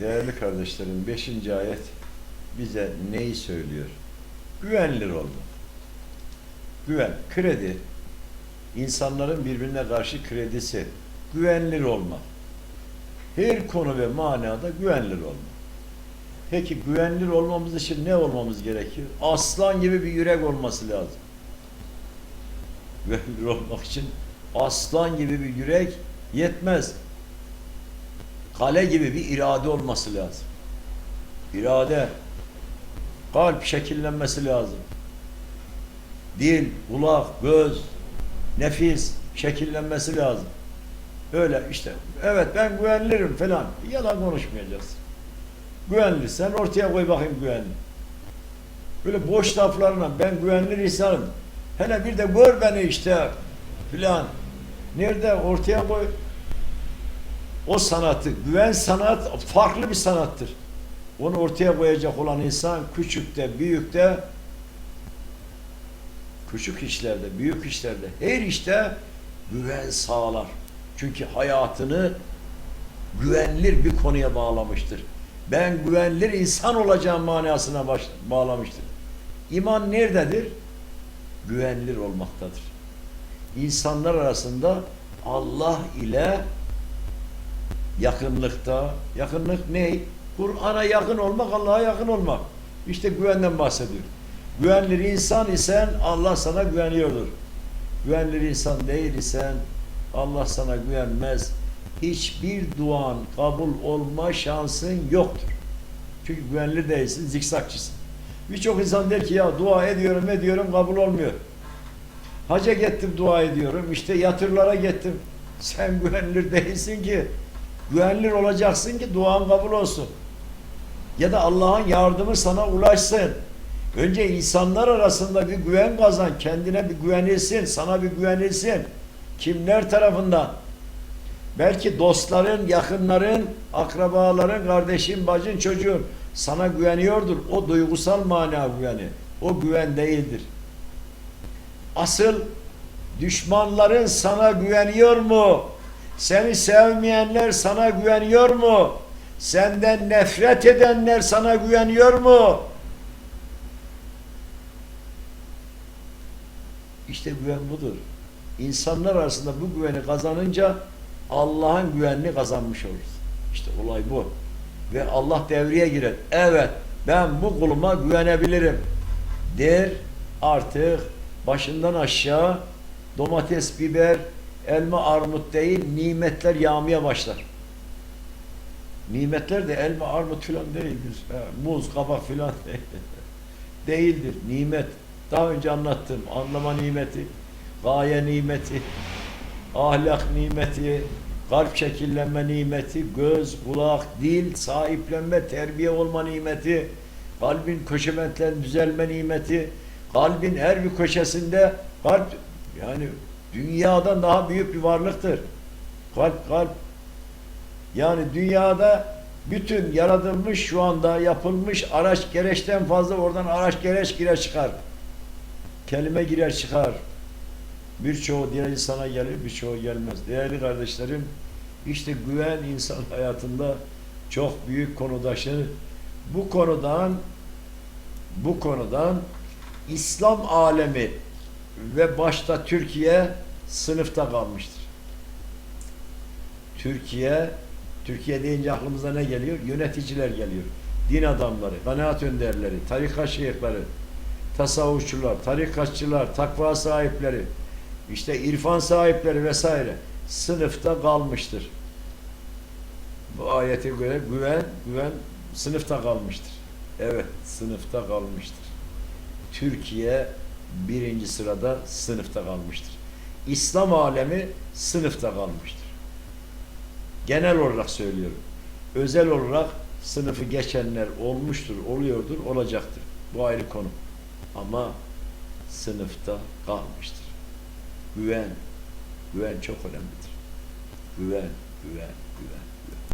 Değerli kardeşlerim 5. ayet bize neyi söylüyor? Güvenilir olma. Güven, kredi. insanların birbirine karşı kredisi. Güvenilir olma. Her konu ve manada güvenilir olma. Peki güvenilir olmamız için ne olmamız gerekiyor? Aslan gibi bir yürek olması lazım. Güvenilir olmak için aslan gibi bir yürek yetmez. Kale gibi bir irade olması lazım. İrade, kalp şekillenmesi lazım. Dil, kulak, göz, nefis şekillenmesi lazım. Öyle işte. Evet ben güvenilirim falan. Yalan konuşmayacaksın. Güvenliysen ortaya koy bakayım güvenli. Böyle boş laflarla ben güvenilir insanım. Hele bir de gör beni işte filan. Nerede ortaya koy. O sanatı, güven sanat farklı bir sanattır. Onu ortaya koyacak olan insan küçükte, büyükte, küçük işlerde, büyük işlerde, her işte güven sağlar. Çünkü hayatını güvenilir bir konuya bağlamıştır. Ben güvenilir insan olacağım manasına baş, bağlamıştır. İman nerededir? Güvenilir olmaktadır. İnsanlar arasında Allah ile yakınlıkta, yakınlık ne? Kur'an'a yakın olmak, Allah'a yakın olmak. İşte güvenden bahsediyor. Güvenilir insan isen Allah sana güveniyordur. Güvenilir insan değil isen Allah sana güvenmez. Hiçbir duan kabul olma şansın yoktur. Çünkü güvenilir değilsin, zikzakçısın. Birçok insan der ki ya dua ediyorum ediyorum kabul olmuyor. Haca gittim dua ediyorum, işte yatırlara gittim. Sen güvenilir değilsin ki. Güvenilir olacaksın ki duan kabul olsun. Ya da Allah'ın yardımı sana ulaşsın. Önce insanlar arasında bir güven kazan, kendine bir güvenilsin, sana bir güvenilsin. Kimler tarafından? Belki dostların, yakınların, akrabaların, kardeşin, bacın, çocuğun sana güveniyordur. O duygusal mana güveni. O güven değildir. Asıl düşmanların sana güveniyor mu? Seni sevmeyenler sana güveniyor mu? Senden nefret edenler sana güveniyor mu? İşte güven budur. İnsanlar arasında bu güveni kazanınca Allah'ın güvenini kazanmış oluruz. İşte olay bu. Ve Allah devreye girer. Evet ben bu kuluma güvenebilirim. Der artık başından aşağı domates, biber, elma, armut değil nimetler yağmaya başlar. Nimetler de elma, armut filan değildir. Ha, muz, kabak filan değildir. Nimet. Daha önce anlattım. Anlama nimeti, gaye nimeti, ahlak nimeti, kalp şekillenme nimeti, göz, kulak, dil, sahiplenme, terbiye olma nimeti, kalbin köşementlerin düzelme nimeti, kalbin her bir köşesinde kalp yani dünyadan daha büyük bir varlıktır. Kalp kalp yani dünyada bütün yaratılmış şu anda yapılmış araç gereçten fazla oradan araç gereç girer çıkar. Kelime girer çıkar. Birçoğu diğer insana gelir, birçoğu gelmez. Değerli kardeşlerim, işte güven insan hayatında çok büyük konudaşı. Bu konudan bu konudan İslam alemi ve başta Türkiye sınıfta kalmıştır. Türkiye Türkiye deyince aklımıza ne geliyor? Yöneticiler geliyor. Din adamları, kanaat önderleri, tarikat şeyhleri, tasavvufçular, tarikatçılar, takva sahipleri, işte irfan sahipleri vesaire sınıfta kalmıştır. Bu ayete göre güven, güven sınıfta kalmıştır. Evet, sınıfta kalmıştır. Türkiye birinci sırada sınıfta kalmıştır. İslam alemi sınıfta kalmıştır. Genel olarak söylüyorum. Özel olarak sınıfı geçenler olmuştur, oluyordur, olacaktır. Bu ayrı konu. Ama sınıfta kalmıştır. Güven, güven çok önemlidir. Güven, güven, güven.